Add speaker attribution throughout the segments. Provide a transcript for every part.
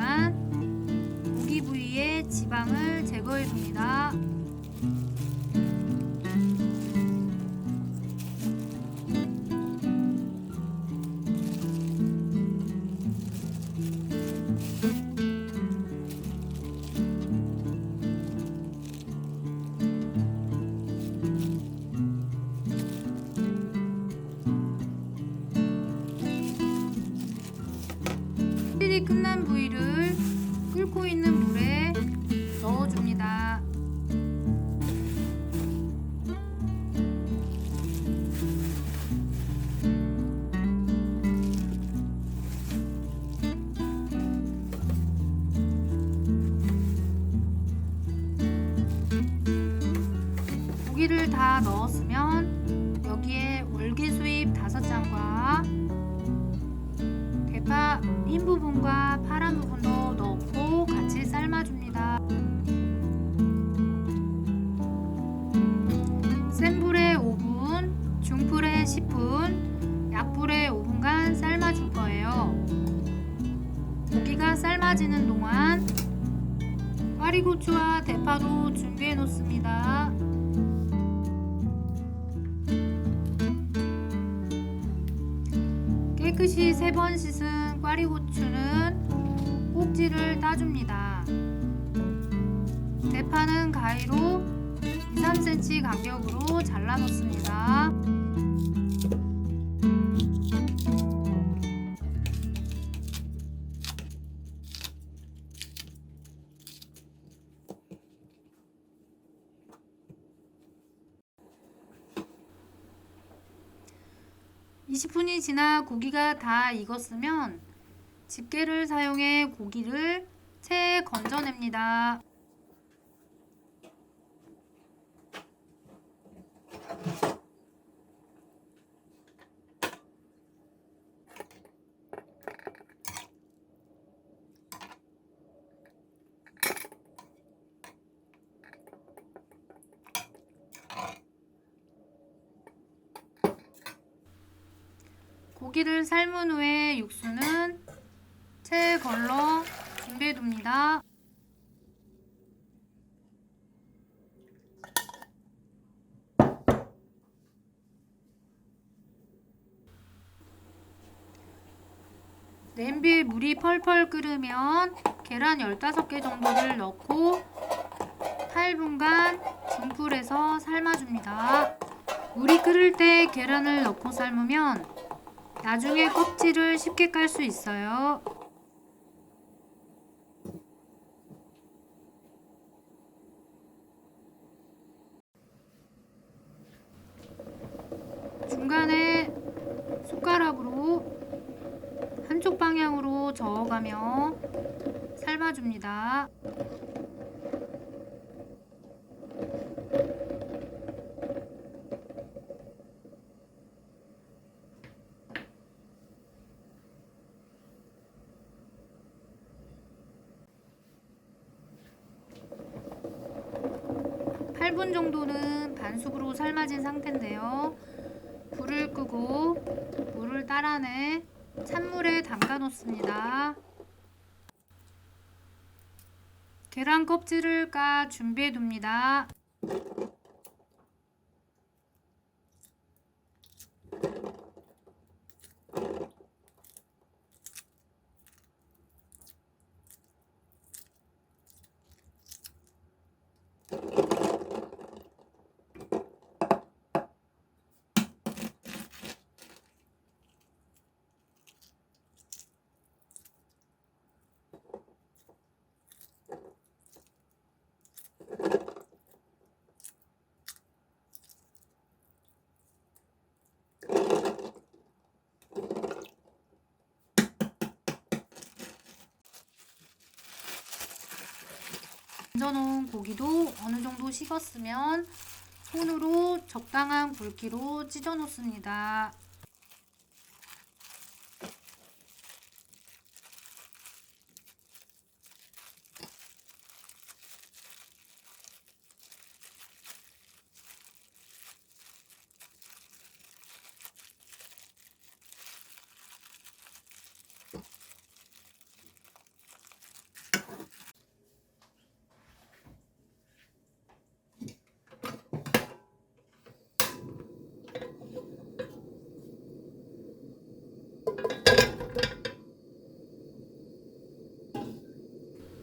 Speaker 1: 동안 고기 부위의 지방을 제거해 줍니다. 다 넣었으면 여기에 월계 수잎 5장과 대파 흰 부분과 파란 부분도 넣고 같이 삶아줍니다. 센 불에 5분, 중불에 10분, 약불에 5분간 삶아줄 거예요. 고기가 삶아지는 동안 꽈리고추와 대파도 준비해 놓습니다. 깨끗이 세 번 씻은 꽈리고추는 꼭지를 따줍니다. 대파는 가위로 2, 3cm 간격으로 잘라 놓습니다. 이십 분이 지나 고기가 다 익었으면 집게를 사용해 고기를 체에 건져냅니다. 고기를 삶은 후에 육수는 체에 걸러 준비해 둡니다. 냄비에 물이 펄펄 끓으면 계란 15개 정도를 넣고 8분간 중불에서 삶아줍니다. 물이 끓을 때 계란을 넣고 삶으면 나중에 껍질을 쉽게 깔 수 있어요. 중간에 숟가락으로 한쪽 방향으로 저어가며 삶아줍니다. 팔분 정도는 반숙으로 삶아진 상태인데요. 불을 끄고 물을 따라내 찬물에 담가 놓습니다. 계란 껍질을 까 준비해 둡니다. 건져놓은 고기도 어느 정도 식었으면 손으로 적당한 굵기로 찢어 놓습니다.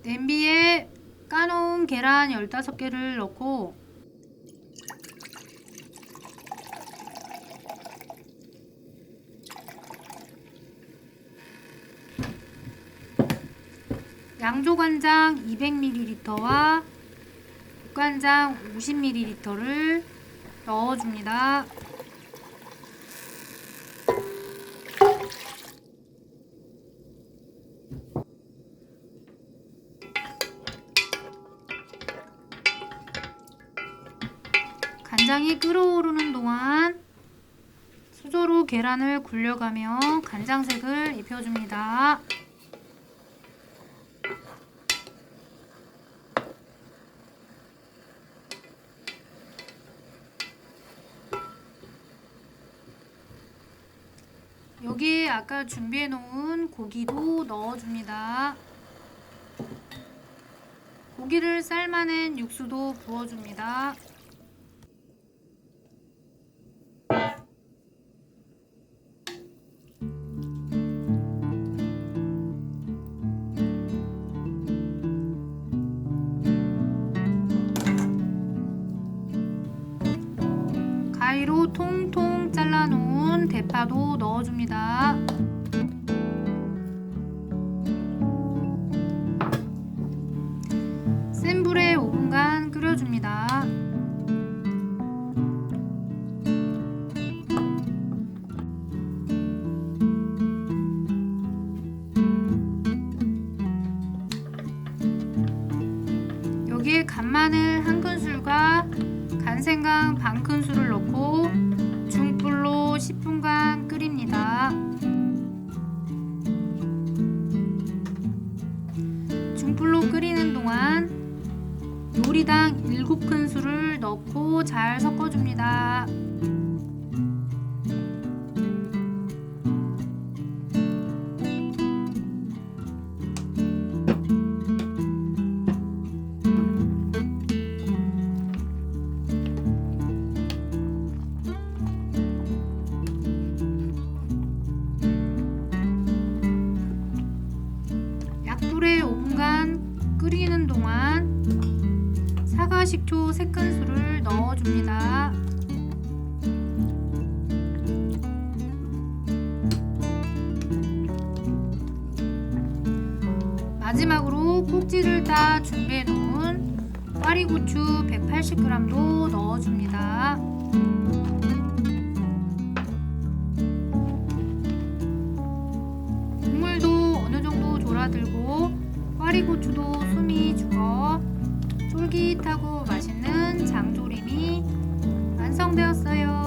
Speaker 1: 냄비에 까놓은 계란 15개를 넣고 양조간장 200ml와 국간장 50ml를 넣어줍니다. 간장이 끓어오르는 동안 수저로 계란을 굴려가며 간장색을 입혀줍니다. 여기에 아까 준비해 놓은 고기도 넣어줍니다. 고기를 삶아낸 육수도 부어줍니다. 대파도 넣어줍니다. 센 불에 5분간 끓여줍니다. 여기에 간마늘 한 큰술과 간생강 반 큰술을 넣고 10분간 끓입니다. 중불로 끓이는 동안 요리당 7큰술을 넣고 잘 섞어줍니다. 사과 식초 3큰술을 넣어줍니다. 마지막으로 꼭지를 따 준비해 놓은 꽈리고추 180g도 넣어줍니다. 국물도 어느 정도 졸아들고 꽈리고추도 숨이 죽어 쫄깃하고 맛있는 장조림이 완성되었어요.